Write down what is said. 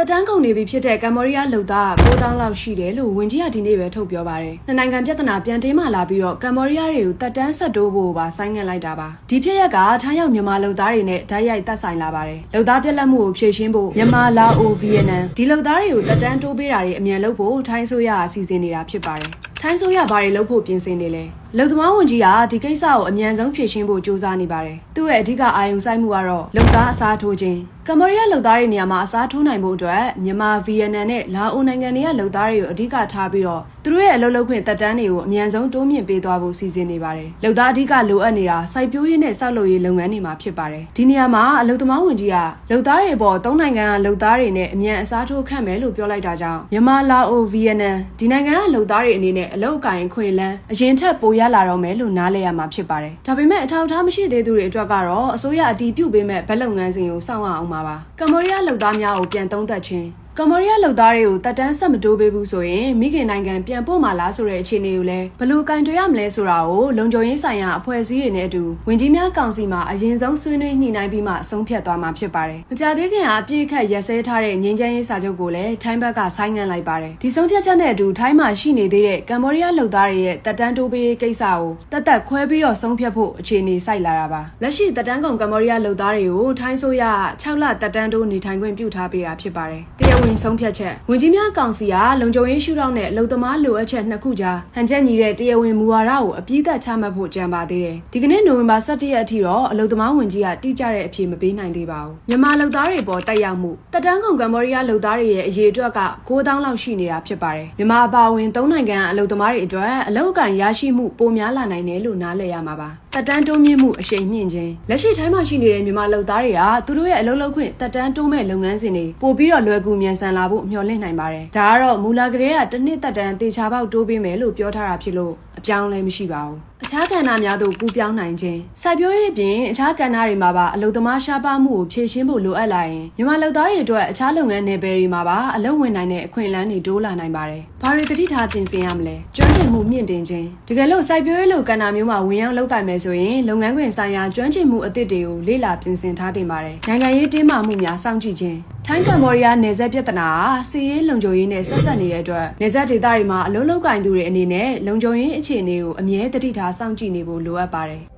တက်တန်းကုန်နေပြီဖြစ်တဲ့ကမ္ဘောဒီးယားလုံသား9000လောက်ရှိတယ်လို့ဝန်ကြီးကဒီနေ့ပဲထုတ်ပြောပါတယ်။နှစ်နိုင်ငံပြဿနာပြန်တင်းမာလာပြီးတော့ကမ္ဘောဒီးယားတွေကိုတက်တန်းဆက်တိုးဖို့ပါဆိုင်းငံ့လိုက်တာပါ။ဒီဖြစ်ရက်ကထိုင်းရောက်မြန်မာလုံသားတွေနဲ့ဓာတ်ရိုက်တက်ဆိုင်လာပါတယ်။လုံသားပြက်လက်မှုကိုဖြေရှင်းဖို့မြန်မာလာအိုဗီယက်နမ်ဒီလုံသားတွေကိုတက်တန်းတိုးပေးတာတွေအမြန်လုပ်ဖို့ထိုင်းဆိုရအစီအစဉ်နေတာဖြစ်ပါတယ်။ ထိုင်းဆိုရဘာတွေလုပ်ဖို့ပြင်ဆင်နေလဲ။လုံသမားဝန်ကြီးကဒီကိစ္စကိုအမြန်ဆုံးဖြေရှင်းဖို့ကြိုးစားနေပါတယ်။သူ့ရဲ့အဓိကအာရုံစိုက်မှုကတော့လုံသားအစားထိုးခြင်းကမ္ဘောဒီးယားလုံသားတွေနေရာမှာအစားထိုးနိုင်ဖို့အတွက်မြန်မာဗီယက်နမ်နဲ့လာအိုနိုင်ငံတွေကလုံသားတွေကိုအဓိကထားပြီးတော့ သူတို့ရဲ့အလုပ်လုပ်ခွင့်တက်တန်းတွေကိုအမြန်ဆုံးတိုးမြင့်ပေးသွားဖို့စီစဉ်နေပါတယ်။လုံသားအဓိကလိုအပ်နေတာစိုက်ပျိုးရေးနဲ့ဆောက်လုပ်ရေးလုပ်ငန်းတွေမှာဖြစ်ပါတယ်။ဒီနေရာမှာအလုံသမားဝန်ကြီးကလုံသားတွေပေါ်သုံးနိုင်ငံကလုံသားတွေနဲ့အမြန်အစားထိုးခန့်မယ်လို့ပြောလိုက်တာကြောင့်မြန်မာလာအိုဗီယက်နမ်ဒီနိုင်ငံကလုံသားတွေအနေနဲ့အလုပ်အကင်ခွင့်လန်းအရင်ထက်ပိုရလာတော့မယ်လို့နားလည်ရမှာဖြစ်ပါတယ်။ဒါပေမဲ့အထောက်အထားမရှိသေးသူတွေအတွက်ကတော့အစိုးရအတည်ပြုပေးမဲ့ဗက်လုပ်ငန်းစဉ်ကိုစောင့်ရအောင်ပါပါ။ကမ္ဘောဒီးယားလုံသားများကိုပြန်သုံးသပ်ခြင်း ကမ္ဘောဒီးယားလုံသားတွေကိုတက်တန်းဆက်မတိုးပေးဘူးဆိုရင်မိခင်နိုင်ငံပြန်ပို့မှာလားဆိုတဲ့အခြေအနေကိုလည်းဘယ်လိုကင်တွယ်ရမလဲဆိုတာကိုလုံခြုံရေးဆိုင်ရာအဖွဲ့အစည်းတွေနဲ့အတူဝင်ကြီးများကောင်စီမှာအရင်ဆုံးဆွေးနွေးညှိနှိုင်းပြီးမှဆုံးဖြတ်သွားမှာဖြစ်ပါတယ်။မကြာသေးခင်ကအပြည့်အခက်ရက်စဲထားတဲ့ငြိမ်းချမ်းရေးစာချုပ်ကိုလည်းထိုင်းဘက်ကဆိုင်းငံ့လိုက်ပါတယ်။ဒီဆုံးဖြတ်ချက်နဲ့အတူထိုင်းမှာရှိနေသေးတဲ့ကမ္ဘောဒီးယားလုံသားတွေရဲ့တက်တန်းတိုးပေးရေးကိစ္စကိုတက်တက်ခွဲပြီးတော့ဆုံးဖြတ်ဖို့အခြေအနေစိုက်လာတာပါ။လက်ရှိတက်တန်းကုန်ကမ္ဘောဒီးယားလုံသားတွေကိုထိုင်းဆိုရ6လတက်တန်းတိုးနေထိုင်ခွင့်ပြုထားပေးတာဖြစ်ပါတယ်။တရားဝင်ဆုံးဖြတ်ချက်ဝင်ကြီးများကောင်စီကလုံခြုံရေးရှုထောင့်နဲ့လုံသမားလိုအပ်ချက်နှစ်ခုကြားဟန်ချက်ညီတဲ့တရားဝင်မူဝါဒကိုအပြည့်သက်ချမှတ်ဖို့ကြံပါသေးတယ်။ဒီကနေ့နိုဝင်ဘာ17ရက်အထိတော့အလုံသမားဝင်ကြီးကတိကျတဲ့အဖြေမပေးနိုင်သေးပါဘူး။မြန်မာလုံသားတွေပေါ်တက်ရောက်မှုတက်တန်းကုန်ကမ္ဘောဒီးယားလုံသားတွေရဲ့အရေးအတွက်က9000လောက်ရှိနေတာဖြစ်ပါတယ်။မြန်မာအပါအဝင်၃နိုင်ငံအလုံသမားတွေအတွက်အလုံအကန်ရရှိမှုပိုများလာနိုင်တယ်လို့နားလည်ရမှာပါ။တက်တန်းတိုးမြင့်မှုအရှိန်မြင့်ခြင်းလက်ရှိထိုင်းမှာရှိနေတဲ့မြန်မာလုံသားတွေကသူတို့ရဲ့အလုပ်လုပ်ခွင့်တက်တန်းတိုးမဲ့လုပ်ငန်းစဉ်တွေပို့ပြီးတော့လွယ်ကူမြန်ဆန်လာဖို့မျှော်လင့်နိုင်ပါတယ်ဒါကတော့မူလာကလေးကတစ်နှစ်တက်တန်းတေချာပေါက်တိုးပေးမယ်လို့ပြောထားတာဖြစ်လို့ အပြောင်းလဲမရှိပါဘူးအခြားကဏ္ဍများသို့ကူးပြောင်းနိုင်ခြင်းစိုက်ပျိုးရေးပြင်အခြားကဏ္ဍတွေမှာပါအလုပ်သမားရှားပါမှုကိုဖြည့်ရှင်းဖို့လိုအပ်လာရင်မြန်မာလုပ်သားတွေအတွက်အခြားလုပ်ငန်းနယ်ပယ်တွေမှာပါအလုပ်ဝင်နိုင်တဲ့အခွင့်အလမ်းတွေတိုးလာနိုင်ပါတယ်။ဘာတွေတတိထားပြင်ဆင်ရမလဲ။ကျွမ်းကျင်မှုမြင့်တင်ခြင်းတကယ်လို့စိုက်ပျိုးရေးလုပ်ကဏ္ဍမျိုးမှာဝင်ရောက်လုပ်ကိုင်မယ်ဆိုရင်လုပ်ငန်းခွင်ဆိုင်ရာကျွမ်းကျင်မှုအသစ်တွေကိုလေ့လာပြင်ဆင်ထားတင်ပါတယ်။နိုင်ငံရေးတင်းမာမှုများစောင့်ကြည့်ခြင်း ထိုင်းကမ္ဘောဒီးယားနယ်စပ်ပြဿနာစီးရေးလုံခြုံရေးနဲ့ဆက်ဆက်နေတဲ့အတွက်နယ်စပ်ဒေသတွေမှာအလုံးလောက်ကင်သူတွေအနေနဲ့လုံခြုံရေးအခြေအနေကိုအမြဲတတိထားစောင့်ကြည့်နေဖို့လိုအပ်ပါတယ်။